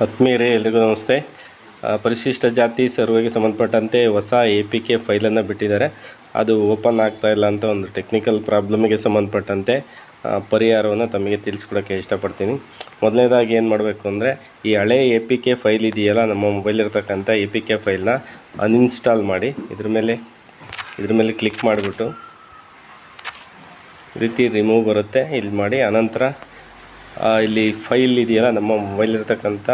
ಆತ್ಮೀಯರೇ ಎಲ್ರಿಗೂ ನಮಸ್ತೆ. ಪರಿಶಿಷ್ಟ ಜಾತಿ ಸರ್ವೆಗೆ ಸಂಬಂಧಪಟ್ಟಂತೆ ಹೊಸ ಎ ಪಿ ಕೆ ಫೈಲನ್ನು ಬಿಟ್ಟಿದ್ದಾರೆ. ಅದು ಓಪನ್ ಆಗ್ತಾ ಇಲ್ಲ ಅಂತ ಒಂದು ಟೆಕ್ನಿಕಲ್ ಪ್ರಾಬ್ಲಮಿಗೆ ಸಂಬಂಧಪಟ್ಟಂತೆ ಪರಿಹಾರವನ್ನು ತಮಗೆ ತಿಳಿಸ್ಕೊಡೋಕ್ಕೆ ಇಷ್ಟಪಡ್ತೀನಿ. ಮೊದಲನೇದಾಗಿ ಏನು ಮಾಡಬೇಕು ಅಂದರೆ ಈ ಹಳೆ ಎ ಪಿ ಕೆ ಫೈಲ್ ಇದೆಯಲ್ಲ ನಮ್ಮ ಮೊಬೈಲಿರ್ತಕ್ಕಂಥ ಎ ಪಿ ಕೆ ಫೈಲ್ನ ಅನ್ಇನ್ಸ್ಟಾಲ್ ಮಾಡಿ ಇದ್ರ ಮೇಲೆ ಇದ್ರ ಮೇಲೆ ಕ್ಲಿಕ್ ಮಾಡಿಬಿಟ್ಟು ರೀತಿ ರಿಮೂವ್ ಬರುತ್ತೆ. ಇಲ್ಲಿ ಮಾಡಿ ಅನಂತರ ಆ, ಇಲ್ಲಿ ಫೈಲ್ ಇದೆಯಲ್ಲ, ನಮ್ಮ ಮೊಬೈಲ್ ಇರ್ತಕ್ಕಂಥ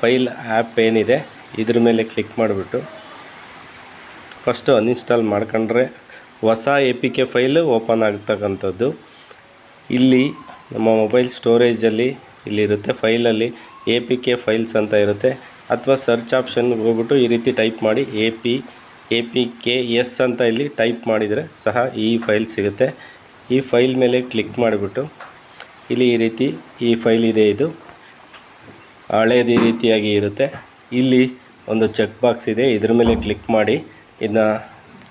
ಫೈಲ್ ಆ್ಯಪ್ ಏನಿದೆ, ಇದ್ರ ಮೇಲೆ ಕ್ಲಿಕ್ ಮಾಡಿಬಿಟ್ಟು. ಫಸ್ಟು ಅನ್ಇನ್ಸ್ಟಾಲ್ ಮಾಡ್ಕೊಂಡ್ರೆ ಹೊಸ A P K file open ಆಗ್ತಕ್ಕಂಥದ್ದು. ಇಲ್ಲಿ ನಮ್ಮ ಮೊಬೈಲ್ ಸ್ಟೋರೇಜಲ್ಲಿ ಇಲ್ಲಿರುತ್ತೆ ಫೈಲಲ್ಲಿ ಎ ಪಿ ಕೆ ಫೈಲ್ಸ್ ಅಂತ ಇರುತ್ತೆ. ಅಥವಾ ಸರ್ಚ್ ಆಪ್ಷನ್ಗೆ ಹೋಗ್ಬಿಟ್ಟು ಈ ರೀತಿ ಟೈಪ್ ಮಾಡಿ A P A P K S ಅಂತ ಇಲ್ಲಿ ಟೈಪ್ ಮಾಡಿದರೆ ಸಹ ಈ ಫೈಲ್ ಸಿಗುತ್ತೆ. ಈ ಫೈಲ್ ಮೇಲೆ ಕ್ಲಿಕ್ ಮಾಡಿಬಿಟ್ಟು ಇಲ್ಲಿ ಈ ರೀತಿ ಈ ಫೈಲ್ ಇದೆ ಇದು. ಹಳೇದು ಈ ರೀತಿಯಾಗಿ ಇರುತ್ತೆ. ಇಲ್ಲಿ ಒಂದು ಚೆಕ್ ಬಾಕ್ಸ್ ಇದೆ. ಇದ್ರ ಮೇಲೆ ಕ್ಲಿಕ್ ಮಾಡಿ. ಇದನ್ನ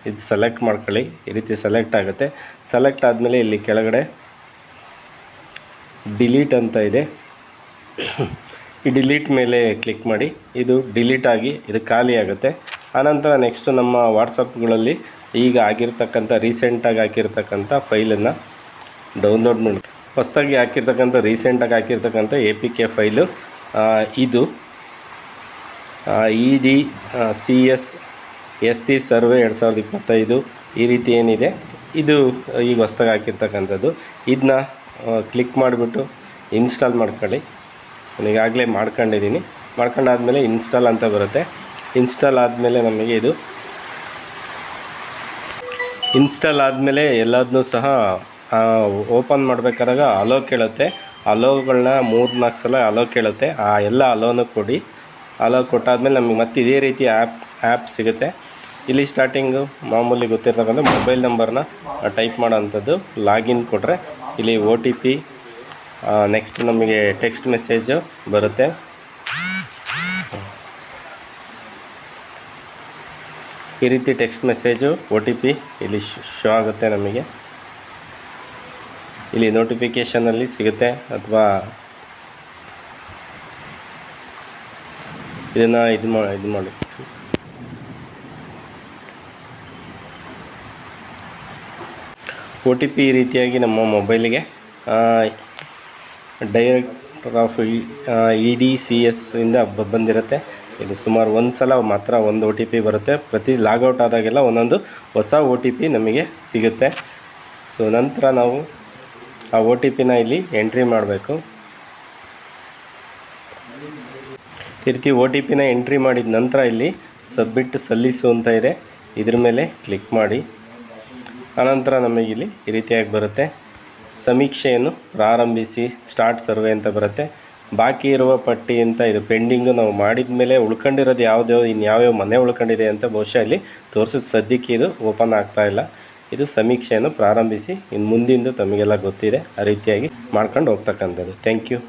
ಇದು ಸೆಲೆಕ್ಟ್ ಮಾಡ್ಕೊಳ್ಳಿ. ಈ ರೀತಿ ಸೆಲೆಕ್ಟ್ ಆಗುತ್ತೆ. ಸೆಲೆಕ್ಟ್ ಆದಮೇಲೆ ಇಲ್ಲಿ ಕೆಳಗಡೆ ಡಿಲೀಟ್ ಅಂತ ಇದೆ. ಈ ಡಿಲೀಟ್ ಮೇಲೆ ಕ್ಲಿಕ್ ಮಾಡಿ. ಇದು ಡಿಲೀಟ್ ಆಗಿ ಇದು ಖಾಲಿ ಆಗುತ್ತೆ. ಆನಂತರ ನೆಕ್ಸ್ಟ್ ನಮ್ಮ ವಾಟ್ಸಪ್ಗಳಲ್ಲಿ ಈಗ ಆಗಿರ್ತಕ್ಕಂಥ ರೀಸೆಂಟಾಗಿ ಹಾಕಿರ್ತಕ್ಕಂಥ ಫೈಲನ್ನು ಡೌನ್ಲೋಡ್ ಮಾಡಿ ಹೊಸದಾಗಿ ಹಾಕಿರ್ತಕ್ಕಂಥ, ರೀಸೆಂಟಾಗಿ ಹಾಕಿರ್ತಕ್ಕಂಥ ಎ ಪಿ ಕೆ ಫೈಲು ಇದು E D C S S C survey ಎರಡು ಸಾವಿರದ ಇಪ್ಪತ್ತೈದು, ಈ ರೀತಿ ಏನಿದೆ. ಇದು ಈಗ ಹೊಸ್ದಾಗಿ ಹಾಕಿರ್ತಕ್ಕಂಥದ್ದು. ಇದನ್ನ ಕ್ಲಿಕ್ ಮಾಡಿಬಿಟ್ಟು ಇನ್ಸ್ಟಾಲ್ ಮಾಡ್ಕೊಳ್ಳಿ. ನಾನು ಈಗಾಗಲೇ ಮಾಡ್ಕೊಂಡಿದ್ದೀನಿ. ಮಾಡ್ಕೊಂಡಾದಮೇಲೆ ಇನ್ಸ್ಟಾಲ್ ಅಂತ ಬರುತ್ತೆ. ಇನ್ಸ್ಟಾಲ್ ಆದಮೇಲೆ ನಮಗೆ ಇದು ಇನ್ಸ್ಟಾಲ್ ಆದಮೇಲೆ ಎಲ್ಲದನ್ನೂ ಸಹ ಓಪನ್ ಮಾಡಬೇಕಾದಾಗ ಅಲೋ ಕೇಳುತ್ತೆ. ಅಲೋಗಳನ್ನ ಮೂರು ನಾಲ್ಕು ಸಲ ಅಲೋ ಕೇಳುತ್ತೆ. ಆ ಎಲ್ಲ ಅಲೋನು ಕೊಡಿ. ಅಲೋ ಕೊಟ್ಟಾದ್ಮೇಲೆ ನಮಗೆ ಮತ್ತೆ ಇದೇ ರೀತಿ ಆ್ಯಪ್ ಆ್ಯಪ್ ಸಿಗುತ್ತೆ. ಇಲ್ಲಿ ಸ್ಟಾರ್ಟಿಂಗು ಮಾಮೂಲಿ ಗೊತ್ತಿರ್ತಕ್ಕಂಥ ಮೊಬೈಲ್ ನಂಬರ್ನ ಟೈಪ್ ಮಾಡೋವಂಥದ್ದು ಲಾಗಿನ್ ಕೊಟ್ಟರೆ ಇಲ್ಲಿ ಒ ಟಿ ಪಿ ನೆಕ್ಸ್ಟ್ ನಮಗೆ ಟೆಕ್ಸ್ಟ್ ಮೆಸೇಜು ಬರುತ್ತೆ. ಈ ರೀತಿ text message O T P ಇಲ್ಲಿ ಶೋ ಆಗುತ್ತೆ ನಮಗೆ. ಇಲ್ಲಿ ನೋಟಿಫಿಕೇಷನಲ್ಲಿ ಸಿಗುತ್ತೆ ಅಥವಾ ಇದನ್ನು ಇದು ಮಾ ಇದು ಮಾಡಿ. ಒ ಟಿ ಪಿ ರೀತಿಯಾಗಿ ನಮ್ಮ ಮೊಬೈಲಿಗೆ director of E D C S ಇಂದ ಬಂದಿರುತ್ತೆ. ಇದು ಸುಮಾರು ಒಂದು ಸಲ ಮಾತ್ರ ಒಂದು ಒ ಟಿ ಪಿ ಬರುತ್ತೆ. ಪ್ರತಿ ಲಾಗೌಟ್ ಆದಾಗೆಲ್ಲ ಒಂದೊಂದು ಹೊಸ ಒ ಟಿ ಪಿ ನಮಗೆ ಸಿಗುತ್ತೆ. ಸೊ ನಂತರ ನಾವು ಆ ಒ ಟಿ ಪಿನ ಇಲ್ಲಿ ಎಂಟ್ರಿ ಮಾಡಬೇಕು. ಈ ರೀತಿ ಒ ಟಿ ಪಿನ ಎಂಟ್ರಿ ಮಾಡಿದ ನಂತರ ಇಲ್ಲಿ ಸಬ್ಮಿಟ್ ಸಲ್ಲಿಸು ಅಂತ ಇದೆ. ಇದ್ರ ಮೇಲೆ ಕ್ಲಿಕ್ ಮಾಡಿ. ಆನಂತರ ನಮಗೆ ಇಲ್ಲಿ ಈ ರೀತಿಯಾಗಿ ಬರುತ್ತೆ. ಸಮೀಕ್ಷೆಯನ್ನು ಪ್ರಾರಂಭಿಸಿ ಸ್ಟಾರ್ಟ್ ಸರ್ವೆ ಅಂತ ಬರುತ್ತೆ. ಬಾಕಿ ಇರುವ ಪಟ್ಟಿ ಅಂತ ಇದು ಪೆಂಡಿಂಗು ನಾವು ಮಾಡಿದ ಮೇಲೆ ಉಳ್ಕೊಂಡಿರೋದು ಯಾವುದ್ಯಾವ ಇನ್ನು ಯಾವ್ಯಾವ ಮನೆ ಉಳ್ಕೊಂಡಿದೆ ಅಂತ ಬಹುಶಃ ಇಲ್ಲಿ ತೋರಿಸಿದ ಸದ್ಯಕ್ಕೆ ಇದು ಓಪನ್ ಆಗ್ತಾ ಇಲ್ಲ. ಇದು ಸಮೀಕ್ಷೆಯನ್ನು ಪ್ರಾರಂಭಿಸಿ ಇನ್ನು ಮುಂದಿಂದು ತಮಗೆಲ್ಲ ಗೊತ್ತಿದೆ ಆ ರೀತಿಯಾಗಿ ಮಾಡ್ಕೊಂಡು ಹೋಗ್ತಕ್ಕಂಥದ್ದು. Thank you